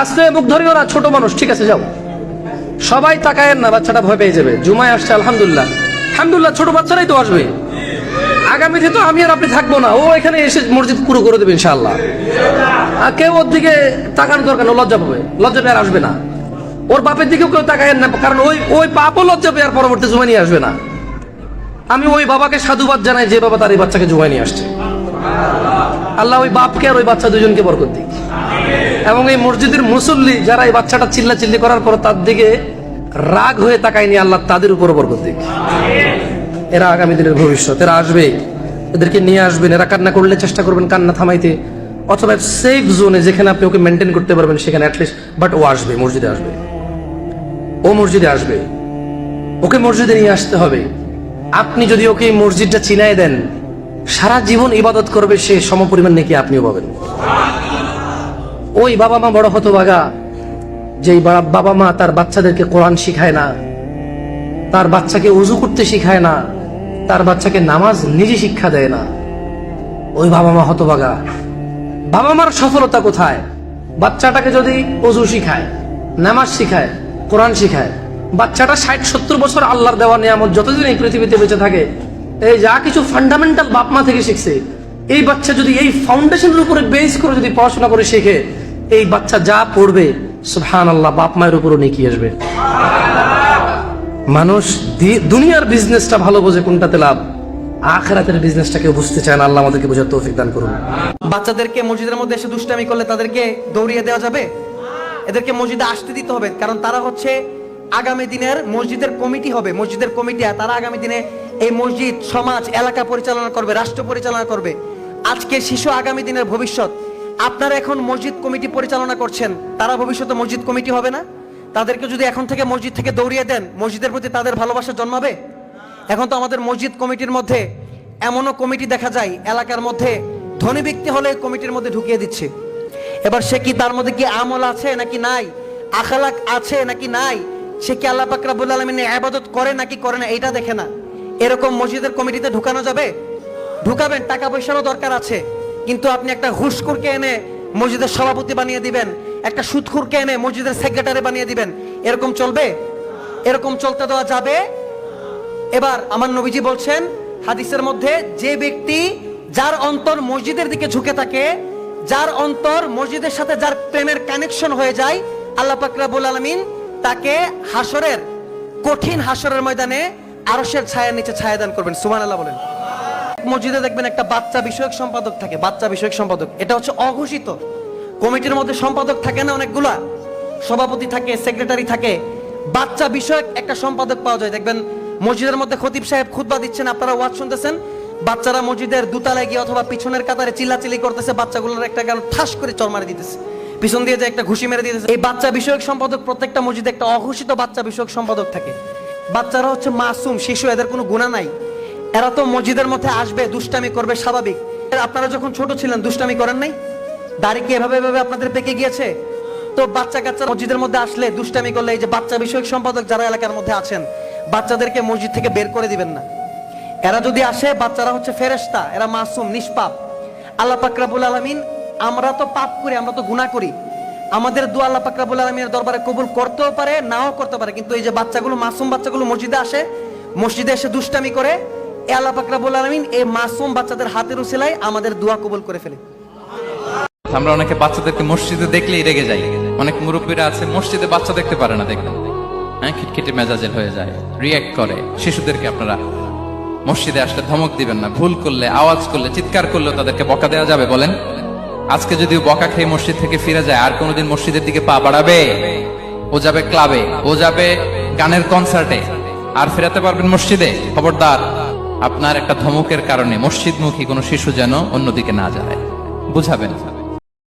আসলে মুখ ধরিও না, ছোট মানুষ, ঠিক আছে, যাও। সবাই তাকায়েন না, বাচ্চাটা ভয় পেয়ে যাবে। জুমায় আসছে, আলহামদুলিল্লাহ। আলহামদুলিল্লাহ, ছোট বাচ্চারাই তো আসবে। আগামীতে তো আমি আর আপনি থাকব না। ও এখানে এসে মসজিদ পুরো করে দেবে ইনশাল্লাহ আর কেউ ওর দিকে তাকানোর দরকার না লজ্জা পাবে। লজ্জা পেয়ে আসবে না। ওর বাপের দিকেও কেউ তাকায়েন না, কারণ ওই ওই বাপও লজ্জা পেয়ে আর পরবর্তী জুমা নিয়ে আসবে না। আমি ওই বাবাকে সাধুবাদ জানাই, যে বাবা তার এই বাচ্চাকে জুমায় নিয়ে আসছে। আল্লাহ, ওই বাপকে আর ওই বাচ্চা দুজনকে বরকত দিক। এবং এই মসজিদের মুসল্লি যারা এই বাচ্চাটা চিল্লা চিল্লি করার পর তার দিকে রাগ হয়ে তাকায়নি, আল্লাহ তাদের উপর বরকত দিক। এরা আগামী দিনের ভবিষ্যৎ, এরা আসবে, এদেরকে নিয়ে আসবেন, এরা কান্না করলে চেষ্টা করবেন কান্না থামাইতে, অথবা সেফ জোনে যেখানে আপনি ওকে মেনটেন করতে পারবেন, সেখানে অ্যাটলিস্ট বাট ও আসবে, মসজিদে আসবে। ও মসজিদে আসবে। ওকে মসজিদে নিয়ে আসতে হবে। আপনি যদি ওকে মসজিদটা চিনাই দেন, সারা জীবন ইবাদত করবে সে, সমপরিমাণ নাকি আপনিও পাবেন। ওই বাবা মা বড় হতভাগা, যেই বাবা মা তার বাচ্চাদেরকে কোরআন শিখায় না, তার বাচ্চাকে উজু করতে শিখায় না, তার বাচ্চাকে নামাজ নিজে শিক্ষা দেয় না। ওই বাবা মা হতভাগা। বাবা মার সফলতা কোথায়? বাচ্চাটাকে যদি অজু শিখায়, নামাজ শিখায়, কোরআন শিখায়, বাচ্চাটা ষাট, সত্তর বছর আল্লাহর দেওয়া নিয়ামত যতদিন এই পৃথিবীতে বেঁচে থাকে, এই যা কিছু ফান্ডামেন্টাল বাপ মা থেকে শিখছে, এই বাচ্চা যদি এই ফাউন্ডেশনের উপরে বেস করে যদি পড়াশোনা করে শেখে এই বাচ্চা যা পড়বে সুবহান আল্লাহ বাপ মায়ের উপরও নেকি আসবে। মানুষ দুনিয়ার বিজনেসটা ভালো বোঝে, কোনটাতে লাভ? আখেরাতের বিজনেসটা কেউ বুঝতে আল্লাহ আমাদেরকে বোঝার তৌফিক দান করুন। বাচ্চাদেরকে মসজিদের মধ্যে এসে দুষ্টামি করলে তাদেরকে দৌড়িয়ে দেওয়া যাবে? এদেরকে মসজিদে আসতে দিতে হবে, কারণ তারা হচ্ছে আগামী দিনের মসজিদের কমিটি হবে। মসজিদের কমিটি তারা আগামী দিনে এই মসজিদ, সমাজ, এলাকা পরিচালনা করবে, রাষ্ট্র পরিচালনা করবে। আজকে শিশু আগামী দিনের ভবিষ্যৎ আপনারা এখন মসজিদ কমিটি পরিচালনা করছেন, তারা ভবিষ্যতে মসজিদ কমিটি হবে না? তাদেরকে যদি এখন থেকে মসজিদ থেকে দৌড়িয়ে দেন, মসজিদের প্রতি তাদের ভালোবাসা জন্মাবে? এখন তো আমাদের মসজিদ কমিটির মধ্যে এমনও কমিটি দেখা যায়, এলাকার মধ্যে ধনী ব্যক্তি হলে কমিটির মধ্যে ঢুকিয়ে দিচ্ছে। এবার সে কি তার মধ্যে কি আমল আছে নাকি নাই? আখালাক আছে নাকি নাই? সে কি আল্লাহ পাক রাব্বুল আলামিনের ইবাদত করে নাকি করে না এটা দেখে না। এরকম মসজিদের কমিটিতে ঢুকানো যাবে? ঢুকাবেন, টাকা পয়সারও দরকার আছে। কিন্তু আপনি একটা ঘুষখোরকে এনে মসজিদের সভাপতি বানিয়ে দিবেন, একটা সুদখুরকে এনে মসজিদের সেক্রেটারি বানিয়ে দিবেন, এরকম চলবে? এরকম চলতে দেওয়া যাবে? এবার আমার নবীজি বলছেন, হাদিসের মধ্যে যে ব্যক্তি যার অন্তর মসজিদের দিকে ঝুঁকে থাকে, যার অন্তর মসজিদের সাথে যার প্রেমের কানেকশন হয়ে যায়, আল্লাহ পাক রাব্বুল আলামিন তাকে হাসরের কঠিন হাসরের ময়দানে আরসের ছায়ার নিচে ছায়া দান করবেন। সুবহানাল্লাহ বলেন। মসজিদে দেখবেন একটা বাচ্চা বিষয়ক সম্পাদক থাকে, বাচ্চা বিষয়ক সম্পাদক। এটা হচ্ছে অঘোষিত। কমিটির মধ্যে সম্পাদক থাকে না অনেকগুলা? সভাপতি থাকে, সেক্রেটারি থাকে। বাচ্চা বিষয়ক একটা সম্পাদক পাওয়া যায়। দেখবেন মসজিদের মধ্যে খতিব সাহেব খুতবা দিচ্ছেন, আপনারা ওয়াজ শুনতেছেন? বাচ্চারা মসজিদের দুতালায় গিয়ে অথবা পিছনের কাতারে চিল্লাচিল্লি করতেছে, বাচ্চাগুলোর একটা গেল ঠাস করে চর মারে দিতেছে। পিছন দিয়ে যে একটা ঘুষি মেরে দিতেছে। এই বাচ্চা বিষয়ক সম্পাদক প্রত্যেকটা মসজিদে একটা অঘোষিত বাচ্চা বিষয়ক সম্পাদক থাকে। বাচ্চারা হচ্ছে মাসুম, শিশু, এদের কোনো গুণা নাই। এরা তো মসজিদের মধ্যে আসবে, দুষ্টামি করবে, স্বাভাবিক। আপনারা যখন ছোট ছিলেন, দুষ্টামি করেন নাই? দাড়ি কি এভাবে এভাবে আপনাদের পেকে গিয়েছে? তো বাচ্চা কাচ্চা মসজিদের মধ্যে আসলে দুষ্টামি করলে এই যে বাচ্চা বিষয়ক সম্পাদক যারা এলাকার মধ্যে আছেন, বাচ্চাদেরকে মসজিদ থেকে বের করে দিবেন না। এরা যদি আসে, বাচ্চারা হচ্ছে ফেরেশতা, এরা মাসুম, নিষ্পাপ। আল্লাহ পাকরাবুল আলমিন, আমরা তো পাপ করি, আমরা তো গুনাহ করি। আমাদের দু আল্লাহ পাকরাবুল আলমীর দরবারে কবুল করতেও পারে, নাও করতে পারে। কিন্তু এই যে বাচ্চাগুলো, মাসুম বাচ্চাগুলো মসজিদে আসে, মসজিদে এসে দুষ্টামি করে এ আল্লাহ এই মাসুম বাচ্চাদের হাতের আমাদের দোয়া কবুল করে ফেলে। আমরা অনেকে বাচ্চাদেরকে মসজিদে দেখলেই রেগে যাই। অনেক মুরব্বীরা আছে, মসজিদে বাচ্চা দেখতে পারে না দেখবেন হ্যাঁ খিটখিটে হয়ে যায় করে। শিশুদেরকে আপনারা মসজিদে আসলে ধমক দিবেন না, ভুল করলে, আওয়াজ করলে, চিৎকার করলে তাদেরকে বকা দেওয়া যাবে, বলেন। আজকে যদি বকা খেয়ে মসজিদ থেকে ফিরে যায়, আর কোনোদিন মসজিদের দিকে পা বাড়াবে? ও যাবে ক্লাবে, ও যাবে গানের কনসার্টে আর ফেরাতে পারবেন মসজিদে? খবরদার। আপনার একটা ধমকের কারণে মসজিদমুখী কোনো শিশু যেন অন্যদিকে না যায়। বুঝাবেন।